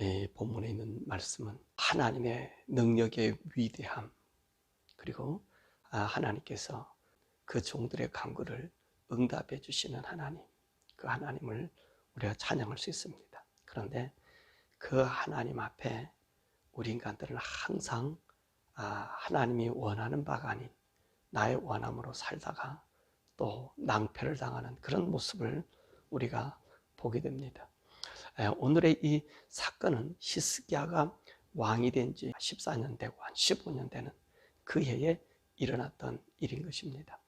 이 본문에 있는 말씀은 하나님의 능력의 위대함 그리고 아, 하나님께서 그 종들의 간구를 응답해 주시는 하나님 그 하나님을 우리가 찬양할 수 있습니다. 그런데 그 하나님 앞에 우리 인간들은 항상 아, 하나님이 원하는 바가 아닌 나의 원함으로 살다가 또 낭패를 당하는 그런 모습을 우리가 보게 됩니다. 에, 오늘의 이 사건은 히스기야가 왕이 된 지 14년 되고 한 15년 되는 그 해에 일어났던 일인 것입니다.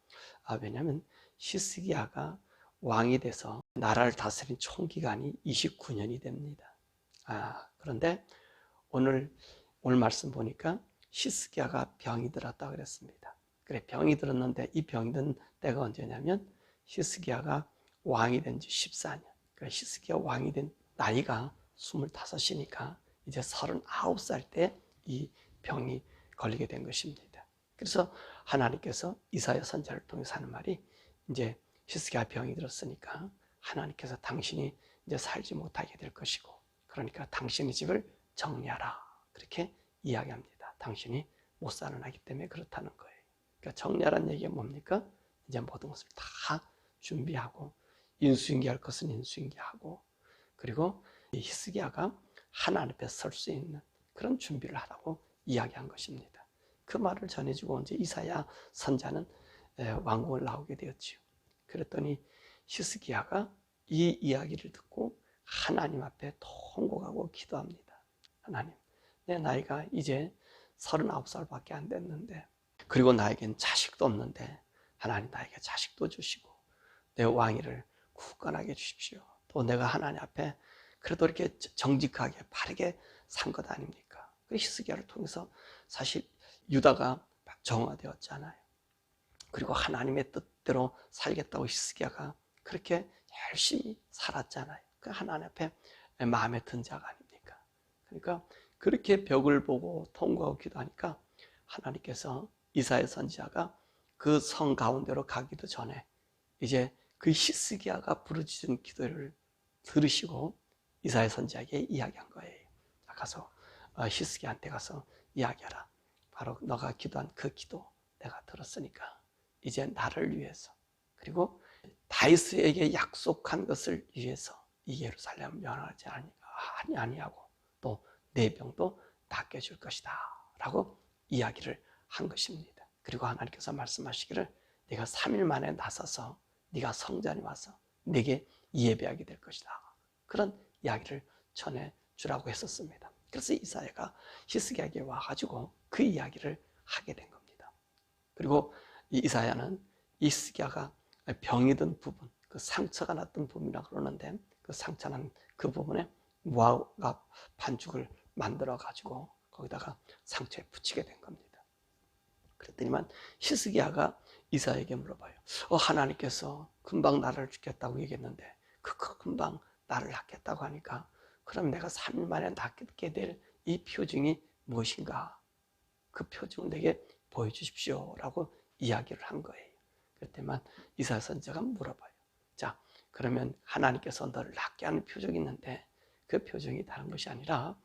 아, 왜냐하면 히스기야가 왕이 돼서 나라를 다스린 총 기간이 29년이 됩니다. 아, 그런데 오늘 오늘 말씀 보니까 히스기야가 병이 들었다 그랬습니다. 그래 병이 들었는데 이 병이 든 때가 언제냐면 히스기야가 왕이 된 지 14년. 그러니까 히스기야 왕이 된 나이가 25이니까 이제 39살 때 이 병이 걸리게 된 것입니다. 그래서 하나님께서 이사야 선자를 통해서 하는 말이 이제 히스기야 병이 들었으니까 하나님께서 당신이 이제 살지 못하게 될 것이고 그러니까 당신의 집을 정리하라 그렇게 이야기합니다. 당신이 못 사는 아기 때문에 그렇다는 거예요. 그러니까 정리하라는 얘기가 뭡니까? 이제 모든 것을 다 준비하고 인수인계할 것은 인수인계하고 그리고 이 히스기야가 하나님 앞에 설 수 있는 그런 준비를 하라고 이야기한 것입니다. 그 말을 전해주고 이제 이사야 선자는 왕궁을 나오게 되었지요. 그랬더니 히스기야가 이 이야기를 듣고 하나님 앞에 통곡하고 기도합니다. 하나님, 내 나이가 이제 39살밖에 안 됐는데 그리고 나에겐 자식도 없는데 하나님 나에게 자식도 주시고 내 왕위를 굳건하게 주십시오. 또 내가 하나님 앞에 그래도 이렇게 정직하게 바르게 산 것 아닙니까? 그 히스기야를 통해서 사실 유다가 정화되었잖아요. 그리고 하나님의 뜻대로 살겠다고 히스기야가 그렇게 열심히 살았잖아요. 그 하나님 앞에 마음에 든 자가 아닙니까? 그러니까 그렇게 벽을 보고 통과하고 기도하니까 하나님께서 이사의 선지자가 그 성 가운데로 가기도 전에 이제 그 히스기야가 부르짖은 기도를 들으시고 이사의 선지자에게 이야기한 거예요. 가서 어, 히스기야한테 가서 이야기하라. 바로 너가 기도한 그 기도 내가 들었으니까 이제 나를 위해서 그리고 다이스에게 약속한 것을 위해서 이 예루살렘 면하지 아니 아니하고 또 내 병도 낫게 줄 것이다. 라고 이야기를 한 것입니다. 그리고 하나님께서 말씀하시기를 네가 3일 만에 나서서 네가 성전에 와서 내게 예배하게 될 것이다. 그런 이야기를 전해 주라고 했었습니다. 그래서 이사야가 히스기야에게 와가지고 그 이야기를 하게 된 겁니다. 그리고 이사야는 히스기야가 병이 든 부분, 그 상처가 났던 부분이라고 그러는데 그 상처난 그 부분에 무화과 반죽을 만들어 가지고 거기다가 상처에 붙이게 된 겁니다. 그랬더니만 히스기야가 이사에게 물어봐요. 어, 하나님께서 금방 나를 죽겠다고 얘기했는데 그, 그 금방 나를 낳겠다고 하니까 그럼 내가 3일 만에 낳게 될 이 표징이 무엇인가? 그 표징을 내게 보여주십시오. 라고 이야기를 한 거예요. 그랬더만 이사 선자가 물어봐요. 자, 그러면 하나님께서 너를 낳게 하는 표적이 있는데 그 표정이 다른 것이 아니라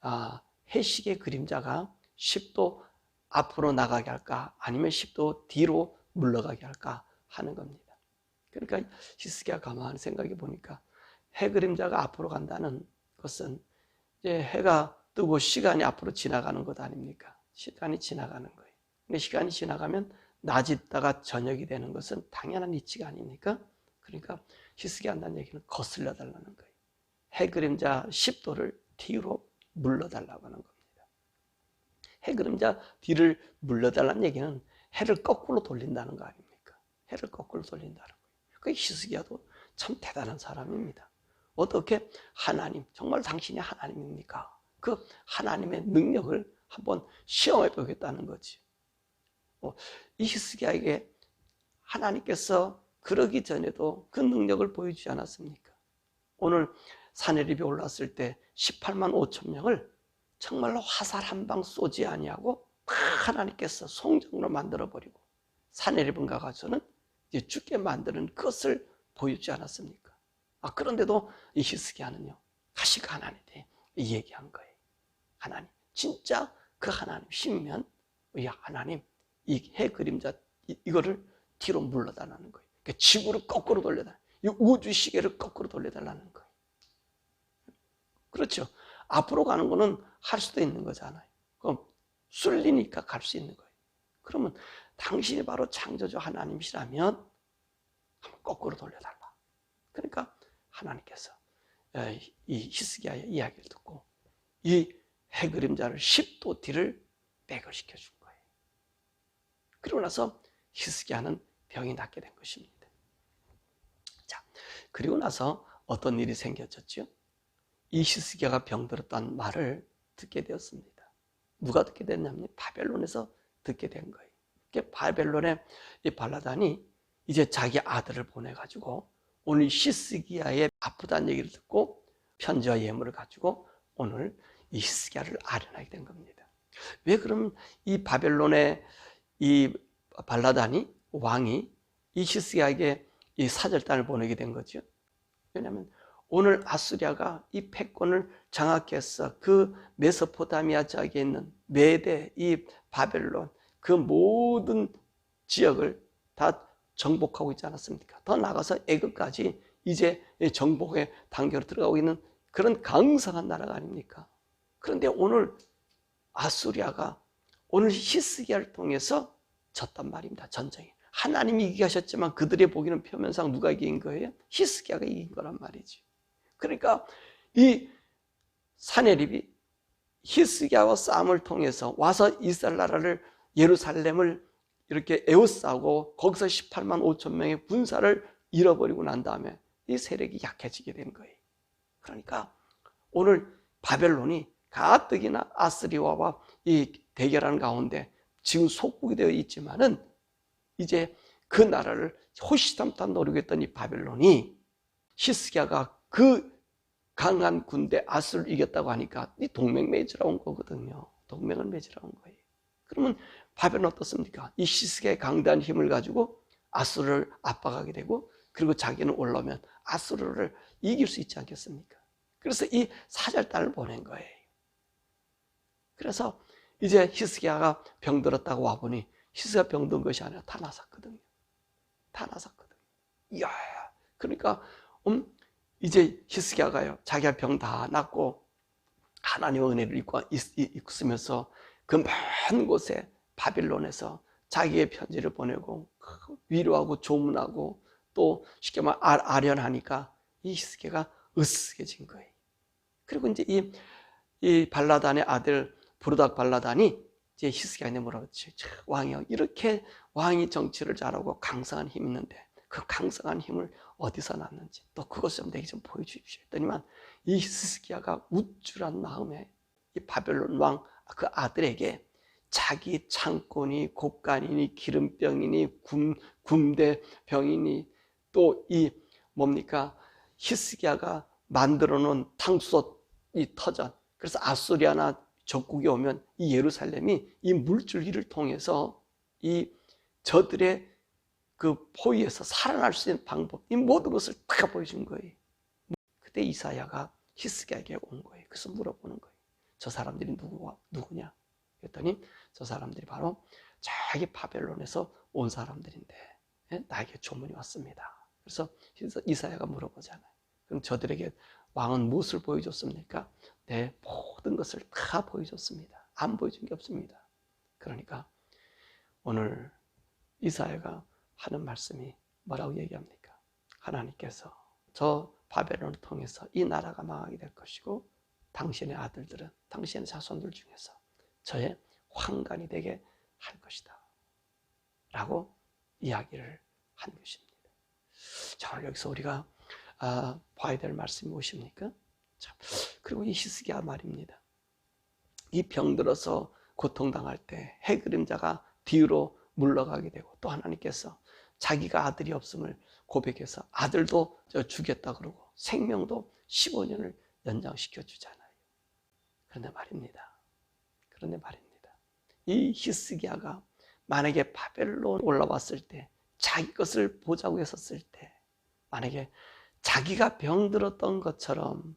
아, 해식의 그림자가 10도 앞으로 나가게 할까 아니면 10도 뒤로 물러가게 할까 하는 겁니다. 그러니까 히스기야 가만히 생각해 보니까 해 그림자가 앞으로 간다는 것은 이제 해가 뜨고 시간이 앞으로 지나가는 것 아닙니까? 시간이 지나가는 거예요. 근데 시간이 지나가면 낮이 있다가 저녁이 되는 것은 당연한 이치가 아닙니까? 그러니까 히스기야 한다는 얘기는 거슬러 달라는 거예요. 해 그림자 10도를 뒤로 물러달라고 하는 겁니다. 해 그림자 뒤를 물러달라는 얘기는 해를 거꾸로 돌린다는 거 아닙니까? 해를 거꾸로 돌린다는 거예요. 그 히스기야도 참 대단한 사람입니다. 어떻게 하나님, 정말 당신이 하나님입니까? 그 하나님의 능력을 한번 시험해 보겠다는 거지. 어, 이 히스기야에게 하나님께서 그러기 전에도 그 능력을 보여주지 않았습니까? 오늘 사내립이 올랐을 때 18만 5천 명을 정말로 화살 한 방 쏘지 아니하고 하나님께서 송정으로 만들어 버리고 사내립은 가가서는 죽게 만드는 것을 보여주지 않았습니까? 아 그런데도 이 히스기야는요 가시가 하나님이 얘기한 거예요. 하나님. 진짜 그 하나님 신면 이 하나님 이 해 그림자 이- 이거를 뒤로 물러달라는 거예요. 그러니까 지구를 거꾸로 돌려달라. 이 우주 시계를 거꾸로 돌려달라는 거예요. 그렇죠. 앞으로 가는 거는 할 수도 있는 거잖아요. 그럼 쏠리니까 갈 수 있는 거예요. 그러면 당신이 바로 창조주 하나님이시라면 한번 거꾸로 돌려달라. 그러니까 하나님께서 에, 이 히스기야의 이야기를 듣고 이 해그림자를 10도 뒤를 백을 시켜준 거예요. 그리고 나서 히스기야는 병이 낫게 된 것입니다. 자, 그리고 나서 어떤 일이 생겨졌죠? 이 히스기야가 병들었다는 말을 듣게 되었습니다. 누가 듣게 됐냐면 바벨론에서 듣게 된 거예요. 바벨론의 이 발라단이 이제 자기 아들을 보내가지고 오늘 히스기야의 아프다는 얘기를 듣고 편지와 예물을 가지고 오늘 이 히스기야를 아련하게 된 겁니다. 왜 그럼 이 바벨론의 이 발라단이 왕이 이 히스기야에게 이 사절단을 보내게 된 거죠. 왜냐하면 오늘 아수리아가 이 패권을 장악해서 그 메소포타미아 지역에 있는 메대, 이 바벨론 그 모든 지역을 다 정복하고 있지 않았습니까? 더 나가서 애굽까지 이제 정복의 단계로 들어가고 있는 그런 강성한 나라가 아닙니까? 그런데 오늘 아수리아가 오늘 히스기야를 통해서 졌단 말입니다. 전쟁에. 하나님이 이기게 하셨지만 그들의 보기는 표면상 누가 이긴 거예요? 히스기야가 이긴 거란 말이지. 그러니까 이 사내립이 히스기야와 싸움을 통해서 와서 이스라엘 나라를 예루살렘을 이렇게 에워싸고 거기서 18만 5천 명의 군사를 잃어버리고 난 다음에 이 세력이 약해지게 된 거예요. 그러니까 오늘 바벨론이 가뜩이나 아스리아와 이 대결하는 가운데 지금 속국이 되어 있지만은 이제 그 나라를 호시탐탐 노리고 있던 이 바벨론이 히스기야가 그 강한 군대 아스를 이겼다고 하니까 이 동맹 맺으러 온 거거든요. 동맹을 맺으러 온 거예요. 그러면 바벨은 어떻습니까? 이 히스기야의 강대한 힘을 가지고 아수르를 압박하게 되고 그리고 자기는 올라오면 아수르를 이길 수 있지 않겠습니까? 그래서 이 사절단을 보낸 거예요. 그래서 이제 히스기야가 병들었다고 와보니 히스기야 병든 것이 아니라 다 나섰거든요. 다 나섰거든요. 이야, 그러니까 음, 이제 히스기야가요 자기가 병 다 낫고 하나님의 은혜를 입고 있으면서 그 먼 곳에 바빌론에서 자기의 편지를 보내고 위로하고 조문하고 또 쉽게 말 아련하니까 이 히스기야가 으스해진 거예요. 그리고 이제 이, 이 발라단의 아들 부르닥 발라단이 이제 히스기야한테 물어봤지. 왕이요 이렇게 왕이 정치를 잘하고 강성한 힘이 있는데 그 강성한 힘을 어디서 났는지 또 그것 좀 내게 좀 보여주십시오. 했더니만 이 히스기야가 우쭐한 마음에 이 바벨론 왕 그 아들에게 자기 창고니 곡간이니 기름병이니 굼, 굼대병이니 또 이 뭡니까 히스기야가 만들어 놓은 탕수ốt 이 터전 그래서 아수리아나 적국이 오면 이 예루살렘이 이 물줄기를 통해서 이 저들의 그 포위에서 살아날 수 있는 방법 이 모든 것을 다 보여준 거예요. 그때 이사야가 히스기야에게 온 거예요. 그래서 물어보는 거예요. 저 사람들이 누구와 누구냐? 그랬더니 저 사람들이 바로 저기 바벨론에서 온 사람들인데 예? 나에게 조문이 왔습니다. 그래서 이사야가 물어보잖아요. 그럼 저들에게 왕은 무엇을 보여줬습니까? 내 모든 것을 다 보여줬습니다. 안 보여준 게 없습니다. 그러니까 오늘 이사야가 하는 말씀이 뭐라고 얘기합니까? 하나님께서 저 바벨론을 통해서 이 나라가 망하게 될 것이고 당신의 아들들은 당신의 자손들 중에서 저의 황관이 되게 할 것이다. 라고 이야기를 한 것입니다. 자, 오늘 여기서 우리가 아, 봐야 될 말씀이 무엇입니까? 자, 그리고 이 히스기야 말입니다. 이 병들어서 고통당할 때 해그림자가 뒤로 물러가게 되고 또 하나님께서 자기가 아들이 없음을 고백해서 아들도 주겠다 그러고 생명도 15년을 연장시켜 주잖아요. 그런데 말입니다. 그런데 말입니다. 이 히스기야가 만약에 바벨론 올라왔을 때 자기 것을 보자고 했었을 때 만약에 자기가 병들었던 것처럼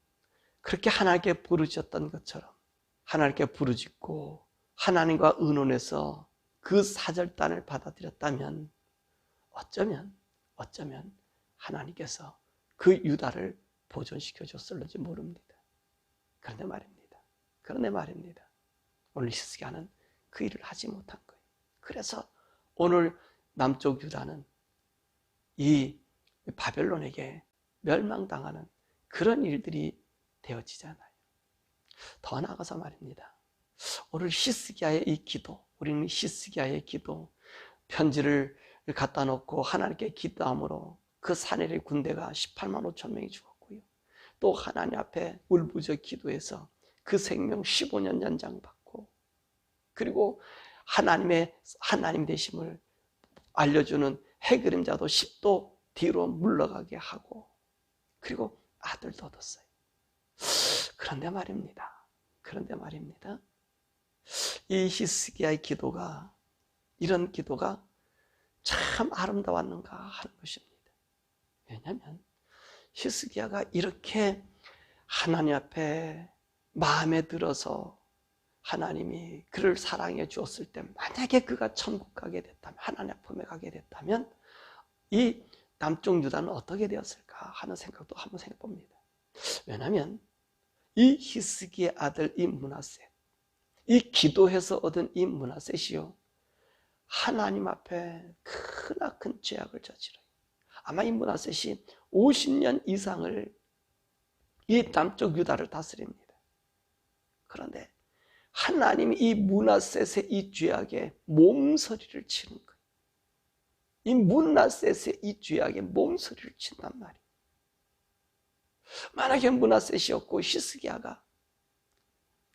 그렇게 하나님께 부르짖었던 것처럼 하나님께 부르짖고 하나님과 의논해서 그 사절단을 받아들였다면 어쩌면 어쩌면 하나님께서 그 유다를 보존시켜 줬을지 모릅니다. 그런데 말입니다. 그런데 말입니다. 오늘 히스기야는 그 일을 하지 못한 거예요. 그래서 오늘 남쪽 유다는 이 바벨론에게 멸망당하는 그런 일들이 되어지잖아요. 더 나아가서 말입니다. 오늘 히스기야의 이 기도, 우리는 히스기야의 기도, 편지를 갖다 놓고 하나님께 기도함으로 그 사내의 군대가 18만 5천 명이 죽었고요. 또 하나님 앞에 울부짖어 기도해서 그 생명 15년 연장받고 그리고 하나님의 하나님 되심을 알려주는 해그림자도 10도 뒤로 물러가게 하고 그리고 아들도 얻었어요. 그런데 말입니다. 그런데 말입니다. 이 히스기야의 기도가 이런 기도가 참 아름다웠는가 하는 것입니다. 왜냐하면 히스기야가 이렇게 하나님 앞에 마음에 들어서 하나님이 그를 사랑해 주었을 때 만약에 그가 천국 가게 됐다면 하나님 품에 가게 됐다면 이 남쪽 유다는 어떻게 되었을까 하는 생각도 한번 생각해 봅니다. 왜냐하면 이 히스기의 아들 이 문하세 이 기도해서 얻은 이 문하셋이요 하나님 앞에 크나큰 죄악을 저지러요. 아마 이 문하셋이 50년 이상을 이 남쪽 유다를 다스립니다. 그런데 하나님이 이 문하셋의 이 죄악에 몸서리를 치는 거예요. 이 문하셋의 이 죄악에 몸서리를 친단 말이에요. 만약에 문하셋이었고 히스기야가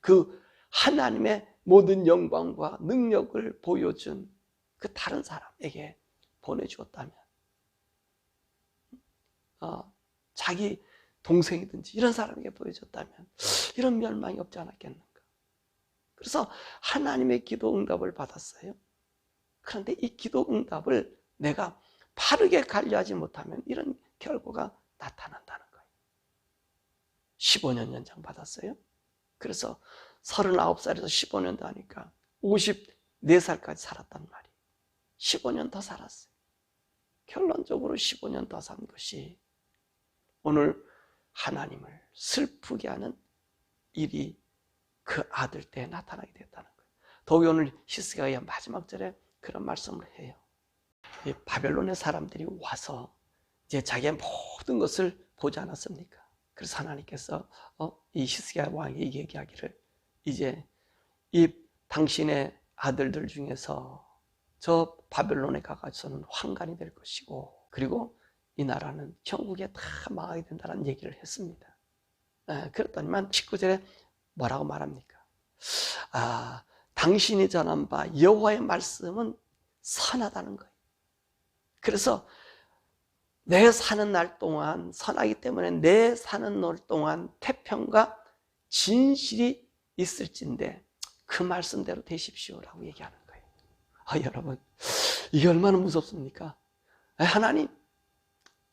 그 하나님의 모든 영광과 능력을 보여준 그 다른 사람에게 보내주었다면 어, 자기 동생이든지 이런 사람에게 보여줬다면 이런 멸망이 없지 않았겠는가 그래서 하나님의 기도 응답을 받았어요 그런데 이 기도 응답을 내가 바르게 관리하지 못하면 이런 결과가 나타난다는 거예요 15년 연장 받았어요 그래서 39살에서 15년 더 하니까 54살까지 살았단 말이에요. 15년 더 살았어요. 결론적으로 15년 더 산 것이 오늘 하나님을 슬프게 하는 일이 그 아들 때에 나타나게 됐다는 거예요. 더욱이 오늘 히스가의 마지막 절에 그런 말씀을 해요. 바벨론의 사람들이 와서 이제 자기의 모든 것을 보지 않았습니까? 그래서 하나님께서 어, 이 히스기야 왕이 얘기하기를 이제 이 당신의 아들들 중에서 저 바벨론에 가서는 황간이 될 것이고 그리고 이 나라는 천국에 다 망하게 된다는 얘기를 했습니다. 에, 그랬더니만 19절에 뭐라고 말합니까? 아, 당신이 전한 바 여호와의 말씀은 선하다는 거예요. 그래서 내 사는 날 동안 선하기 때문에 내 사는 날 동안 태평과 진실이 있을진데 그 말씀대로 되십시오라고 얘기하는 거예요. 아, 여러분, 이게 얼마나 무섭습니까? 하나님,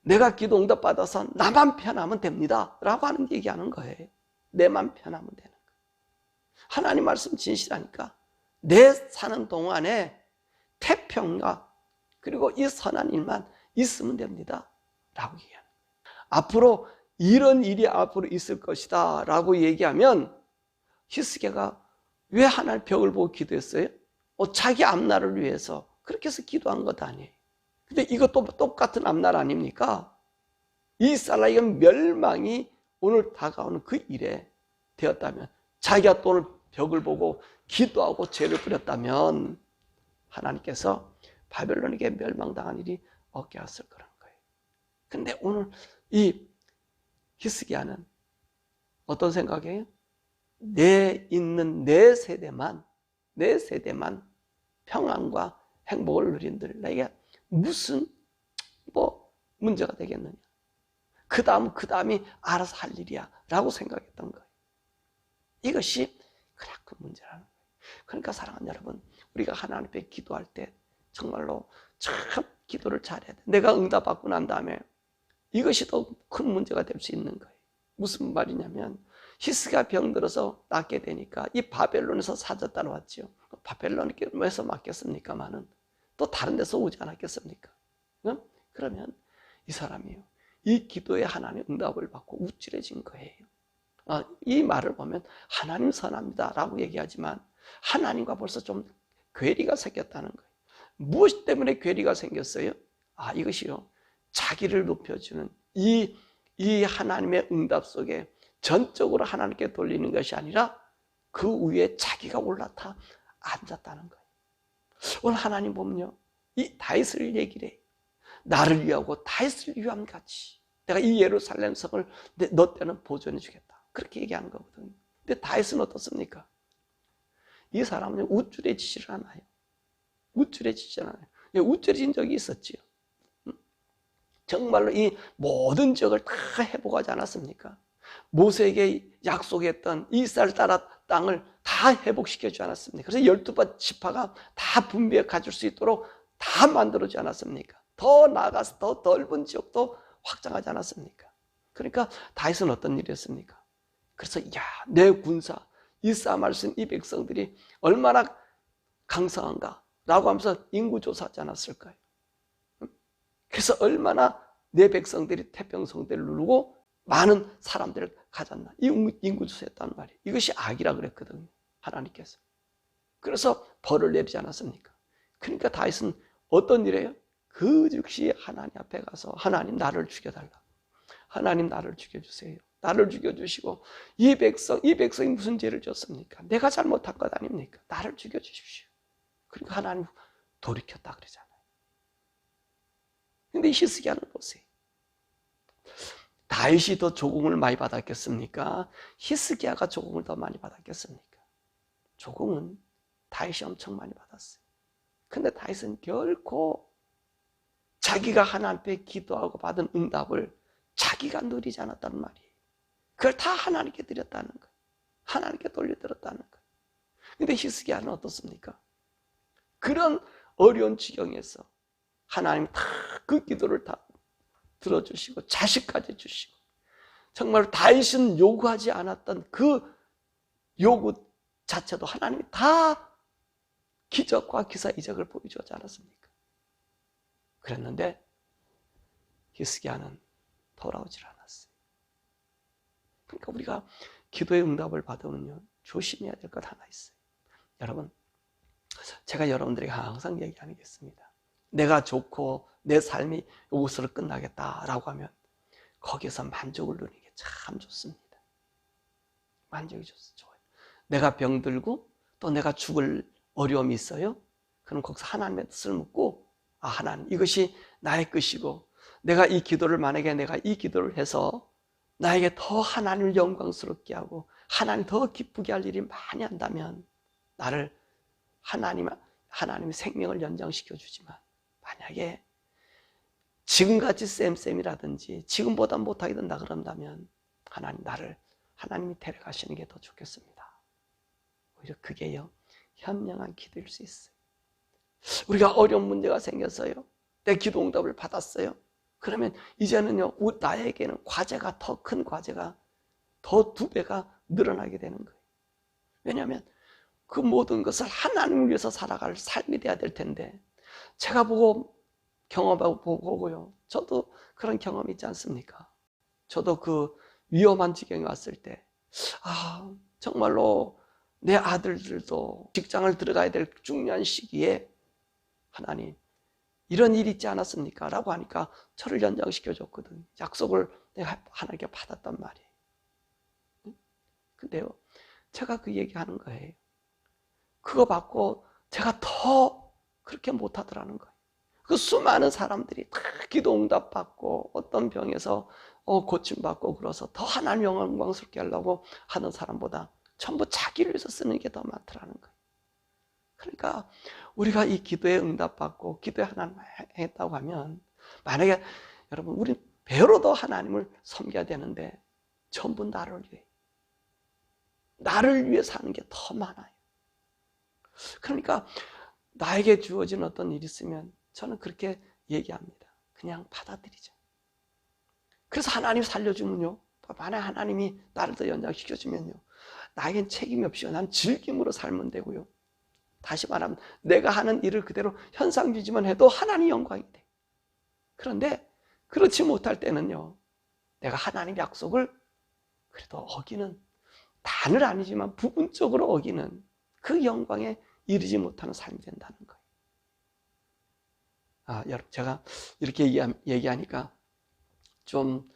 내가 기도 응답 받아서 나만 편하면 됩니다. 라고 하는 얘기하는 거예요. 내만 편하면 되는. 하나님 말씀 진실하니까 내 사는 동안에 태평과 그리고 이 선한 일만 있으면 됩니다. 라고 얘기하는. 앞으로 이런 일이 앞으로 있을 것이다. 라고 얘기하면 히스기야가 왜 하나님 벽을 보고 기도했어요? 어, 자기 앞날을 위해서 그렇게 해서 기도한 것 아니에요. 근데 이것도 똑같은 앞날 아닙니까? 이스라엘 멸망이 오늘 다가오는 그 일에 되었다면 자기가 또 오늘 벽을 보고 기도하고 죄를 뿌렸다면 하나님께서 바벨론에게 멸망당한 일이 없게 하실 거라는 거예요. 근데 오늘 이 히스기야는 어떤 생각이에요? 내 있는 내 세대만 내 세대만 평안과 행복을 누린들 내게 무슨 뭐 문제가 되겠느냐 그 다음 그 다음이 알아서 할 일이야 라고 생각했던 거예요 이것이 그렇게 문제라는 거예요 그러니까 사랑하는 여러분 우리가 하나님 앞에 기도할 때 정말로 참 기도를 잘해야 돼 내가 응답받고 난 다음에 이것이 더 큰 문제가 될 수 있는 거예요 무슨 말이냐면 히스가 병들어서 낫게 되니까 이 바벨론에서 사자 따라왔지요. 바벨론에서 맞겠습니까마는 또 다른 데서 오지 않았겠습니까? 응? 그러면 이 사람이요. 이 기도에 하나님 응답을 받고 우쭐해진 거예요. 아, 이 말을 보면 하나님 선합니다 라고 얘기하지만 하나님과 벌써 좀 괴리가 생겼다는 거예요. 무엇 때문에 괴리가 생겼어요? 아, 이것이요. 자기를 높여주는 이, 이 하나님의 응답 속에 전적으로 하나님께 돌리는 것이 아니라 그 위에 자기가 올라타 앉았다는 거예요. 오늘 하나님 보면요. 이 다윗을 얘기를 해. 나를 위하고 다윗을 위함 같이 내가 이 예루살렘 성을 너 때는 보존해 주겠다. 그렇게 얘기하는 거거든요. 근데 다윗은 어떻습니까? 이 사람은 우쭐해지질 않아요. 우쭐해 지지 않아요. 우쭐해진 적이 있었지요. 정말로 이 모든 지역을 다 회복하지 않았습니까? 모세에게 약속했던 이스라엘 따라 땅을 다 회복시켜 주지 않았습니까? 그래서 열두 번 지파가 다 분배해 가질 수 있도록 다 만들어주지 않았습니까? 더 나아가서 더 넓은 지역도 확장하지 않았습니까? 그러니까 다윗은 어떤 일이었습니까? 그래서 야, 내 군사 이 사말 쓴이 백성들이 얼마나 강성한가 라고 하면서 인구 조사하지 않았을까요? 그래서 얼마나 내 백성들이 태평성대를 누르고 많은 사람들을 가졌나 이 인구 조사했단 말이에요. 이것이 악이라 그랬거든요. 하나님께서. 그래서 벌을 내리지 않았습니까? 그러니까 다윗은 어떤 일이에요? 그 즉시 하나님 앞에 가서 하나님 나를 죽여달라. 하나님 나를 죽여주세요. 나를 죽여주시고 이 백성, 이 백성이 무슨 죄를 졌습니까? 내가 잘못한 것 아닙니까? 나를 죽여주십시오. 그러니까 하나님 돌이켰다 그러잖아요. 근데 히스기야는 보세요. 다윗이 더 조공을 많이 받았겠습니까? 히스기야가 조공을 더 많이 받았겠습니까? 조공은 다윗이 엄청 많이 받았어요. 근데 다윗은 결코 자기가 하나님 앞에 기도하고 받은 응답을 자기가 누리지 않았단 말이에요. 그걸 다 하나님께 드렸다는 거예요. 하나님께 돌려드렸다는 거예요. 근데 히스기야는 어떻습니까? 그런 어려운 지경에서 하나님 다 그 기도를 다 들어주시고 자식까지 주시고 정말 다윗은 요구하지 않았던 그 요구 자체도 하나님이 다 기적과 기사 이적을 보여주지 않았습니까? 그랬는데 히스기야는 돌아오질 않았어요. 그러니까 우리가 기도의 응답을 받으면요 조심해야 될 것 하나 있어요. 여러분, 제가 여러분들에게 항상 있습니다. 내가 좋고 내 삶이 이것으로 끝나겠다라고 하면 거기서 만족을 누리는 게 참 좋습니다. 만족이 좋아요. 내가 병들고 또 내가 죽을 어려움이 있어요. 그럼 거기서 하나님의 뜻을 묻고 아 하나님 이것이 나의 것이고 내가 이 기도를 만약에 내가 이 기도를 해서 나에게 더 하나님을 영광스럽게 하고 하나님 더 기쁘게 할 일이 많이 한다면 나를 하나님 하나님의 생명을 연장시켜 주지만 만약에 지금같이 쌤쌤이라든지 지금보다 못하게 된다 그런다면 하나님 나를 하나님이 데려가시는 게 더 좋겠습니다. 오히려 그게요 현명한 기도일 수 있어요. 우리가 어려운 문제가 생겼어요. 내 기도 응답을 받았어요. 그러면 이제는요 나에게는 과제가 더 큰 과제가 더 두 배가 늘어나게 되는 거예요. 왜냐하면 그 모든 것을 하나님을 위해서 살아갈 삶이 돼야 될 텐데 제가 보고 경험하고 보고요. 저도 그런 경험이 있지 않습니까? 저도 그 위험한 지경에 왔을 때, 아, 정말로 내 아들들도 직장을 들어가야 될 중요한 시기에 하나님, 이런 일이 있지 않았습니까? 라고 하니까 저를 연장시켜 줬거든. 약속을 내가 하나님께 받았단 말이에요. 근데요, 제가 그 얘기 하는 거예요. 그거 받고 제가 더 그렇게 못하더라는 거예요. 그 수많은 사람들이 다 기도 응답 받고 어떤 병에서 어, 고침 받고 그래서 더 하나님 영광스럽게 하려고 하는 사람보다 전부 자기를 위해서 쓰는 게 더 많더라는 거예요. 그러니까 우리가 이 기도에 응답받고 기도에 하나님 했다고 하면 만약에 여러분 우리 배로도 하나님을 섬겨야 되는데 전부 나를 위해 나를 위해 사는 게 더 많아요. 그러니까 나에게 주어진 어떤 일이 있으면 저는 그렇게 얘기합니다. 그냥 받아들이죠. 그래서 하나님 살려주면요. 또 만약 하나님이 나를 더 연장시켜주면요. 나에겐 책임이 없이요. 난 즐김으로 살면 되고요. 다시 말하면 내가 하는 일을 그대로 현상주지만 해도 하나님 영광이 돼. 그런데 그렇지 못할 때는요. 내가 하나님 약속을 그래도 어기는 단을 아니지만 부분적으로 어기는 그 영광에 이르지 못하는 삶이 된다는 거예요. 아, 여러분, 제가 이렇게 얘기, 하니까 좀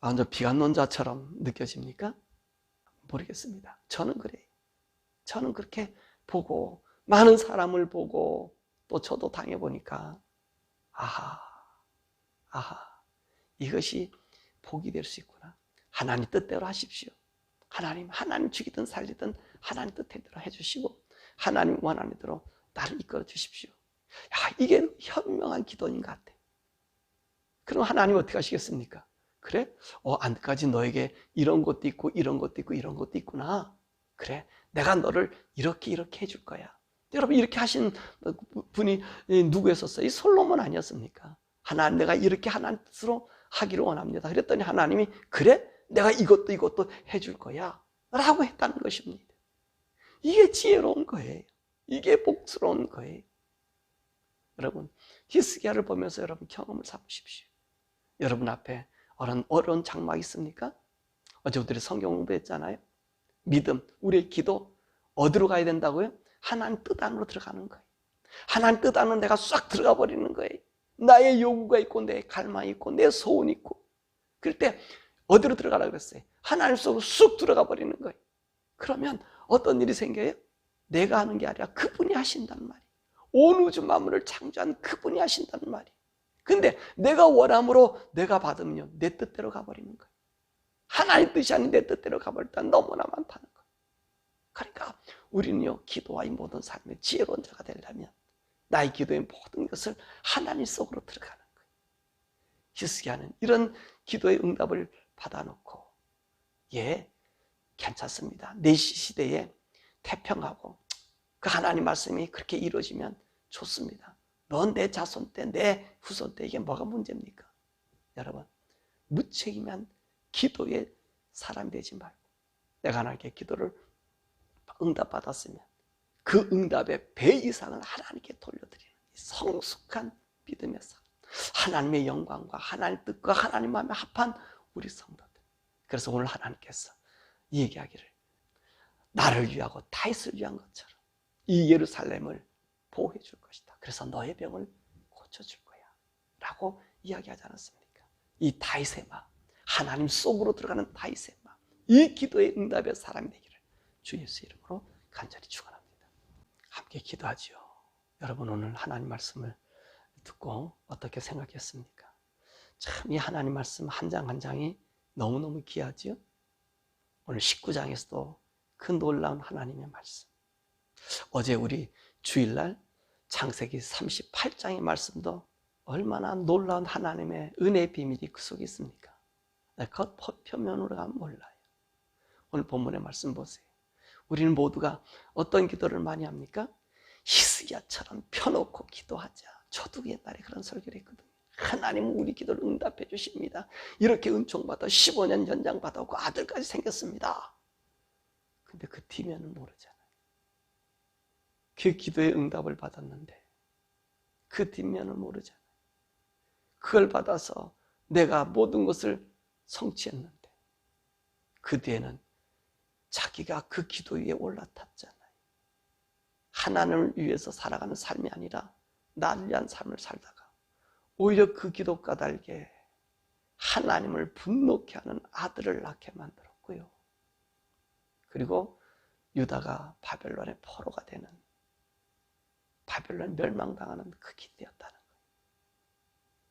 완전 비관론자처럼 느껴집니까? 모르겠습니다. 저는 그래요. 저는 그렇게 보고, 많은 사람을 보고, 또 저도 당해보니까, 아하, 아하, 이것이 복이 될 수 있구나. 하나님 뜻대로 하십시오. 하나님, 하나님 죽이든 살리든 하나님 뜻대로 해주시고, 하나님 원하는 대로 나를 이끌어 주십시오. 야, 이게 현명한 기도인 것 같아. 그럼 하나님 어떻게 하시겠습니까? 그래? 어, 안까지 너에게 이런 것도 있고, 이런 것도 있고, 이런 것도 있구나. 그래, 내가 너를 이렇게, 이렇게 해줄 거야. 여러분, 이렇게 하신 분이 누구였었어요? 이 솔로몬 아니었습니까? 하나님, 내가 이렇게 하나님 뜻으로 하기를 원합니다. 그랬더니 하나님이, 그래? 내가 이것도 이것도 해줄 거야. 라고 했다는 것입니다. 이게 지혜로운 거예요. 이게 복스러운 거예요. 여러분, 히스기야를 보면서 여러분 경험을 삼으십시오. 여러분 앞에 어려운, 어려운 장막 있습니까? 어제 우리 성경 공부했잖아요. 믿음, 우리의 기도 어디로 가야 된다고요? 하나님 뜻 안으로 들어가는 거예요. 하나님 뜻 안으로 내가 싹 들어가 버리는 거예요. 나의 요구가 있고 내 갈망이 있고 내 소원이 있고 그럴 때 어디로 들어가라 그랬어요? 하나님 속으로 쑥 들어가 버리는 거예요. 그러면 어떤 일이 생겨요? 내가 하는 게 아니라 그분이 하신단 말이에요. 온 우주 만물을 창조한 그분이 하신다는 말이에요. 근데 내가 원함으로 내가 받으면 내 뜻대로 가버리는 거예요. 하나님 뜻이 아닌 내 뜻대로 가버릴 때 너무나 많다는 거예요. 그러니까 우리는요, 기도와 이 모든 삶의 지혜로운 자가 되려면 나의 기도의 모든 것을 하나님 속으로 들어가는 거예요. 히스기야는 이런 기도의 응답을 받아놓고 예, 괜찮습니다. 내 시대에 태평하고 그 하나님 말씀이 그렇게 이루어지면 좋습니다. 넌 내 자손 때, 내 후손 때 이게 뭐가 문제입니까? 여러분, 무책임한 기도의 사람이 되지 말고 내가 하나님께 기도를 응답받았으면 그 응답의 배 이상을 하나님께 돌려드리는 성숙한 믿음의 삶. 하나님의 영광과 하나님 뜻과 하나님 마음에 합한 우리 성도들. 그래서 오늘 하나님께서 얘기하기를 나를 위하고 다윗을 위한 것처럼 이 예루살렘을 보호해 줄 것이다. 그래서 너의 병을 고쳐 줄 거야. 라고 이야기하지 않았습니까? 이 마음, 하나님 속으로 들어가는 마음, 이 기도의 응답의 사람이 되기를 주 예수 이름으로 간절히 축원합니다. 함께 기도하지요. 여러분 오늘 하나님 말씀을 듣고 어떻게 생각했습니까? 참 이 하나님 말씀 한장한 장이 너무너무 귀하지요. 오늘 19장에서도 그 놀라운 하나님의 말씀. 어제 우리 주일날 창세기 38장의 말씀도 얼마나 놀라운 하나님의 은혜의 비밀이 그 속에 있습니까? 겉 표면으로 가면 몰라요. 오늘 본문의 말씀 보세요. 우리는 모두가 어떤 기도를 많이 합니까? 히스기야처럼 펴놓고 기도하자. 저도 옛날에 그런 설교를 했거든요. 하나님은 우리 기도를 응답해 주십니다. 이렇게 은총받아 15년 연장 받았고 아들까지 생겼습니다. 근데 그 뒤면은 모르잖아요. 그 기도의 응답을 받았는데 그 뒷면을 모르잖아요. 그걸 받아서 내가 모든 것을 성취했는데 그 뒤에는 자기가 그 기도 위에 올라탔잖아요. 하나님을 위해서 살아가는 삶이 아니라 나를 위한 삶을 살다가 오히려 그 기도 까닭에 하나님을 분노케 하는 아들을 낳게 만들었고요. 그리고 유다가 바벨론의 포로가 되는 바벨론 멸망당하는 그 기대였다는 거예요.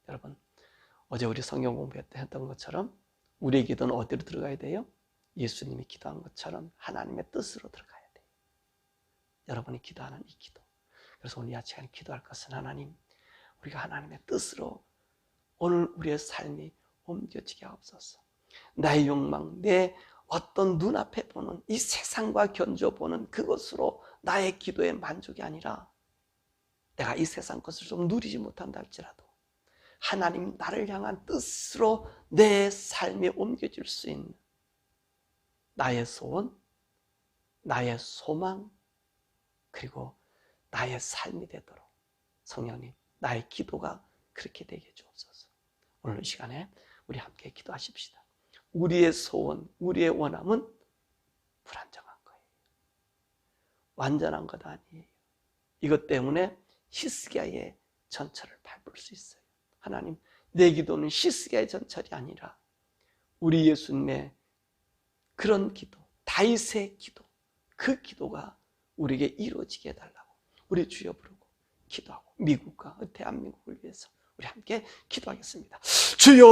여러분, 어제 우리 성경 공부했던 것처럼 우리의 기도는 어디로 들어가야 돼요? 예수님이 기도한 것처럼 하나님의 뜻으로 들어가야 돼요. 여러분이 기도하는 이 기도. 그래서 오늘 이 시간에 기도할 것은 하나님, 우리가 하나님의 뜻으로 오늘 우리의 삶이 옮겨지게 하옵소서. 나의 욕망, 내 어떤 눈앞에 보는 이 세상과 견져보는 그것으로 나의 기도의 만족이 아니라 내가 이 세상 것을 좀 누리지 못한다 할지라도 하나님 나를 향한 뜻으로 내 삶에 옮겨질 수 있는 나의 소원, 나의 소망, 그리고 나의 삶이 되도록 성령님, 나의 기도가 그렇게 되게 주옵소서. 오늘 이 시간에 우리 함께 기도하십시다. 우리의 소원, 우리의 원함은 불안정한 거예요. 완전한 것 아니에요. 이것 때문에 히스기야의 전철을 밟을 수 있어요. 하나님, 내 기도는 히스기야의 전철이 아니라 우리 예수님의 그런 기도, 다윗의 기도, 그 기도가 우리에게 이루어지게 해달라고 우리 주여 부르고 기도하고 미국과 대한민국을 위해서 우리 함께 기도하겠습니다. 주여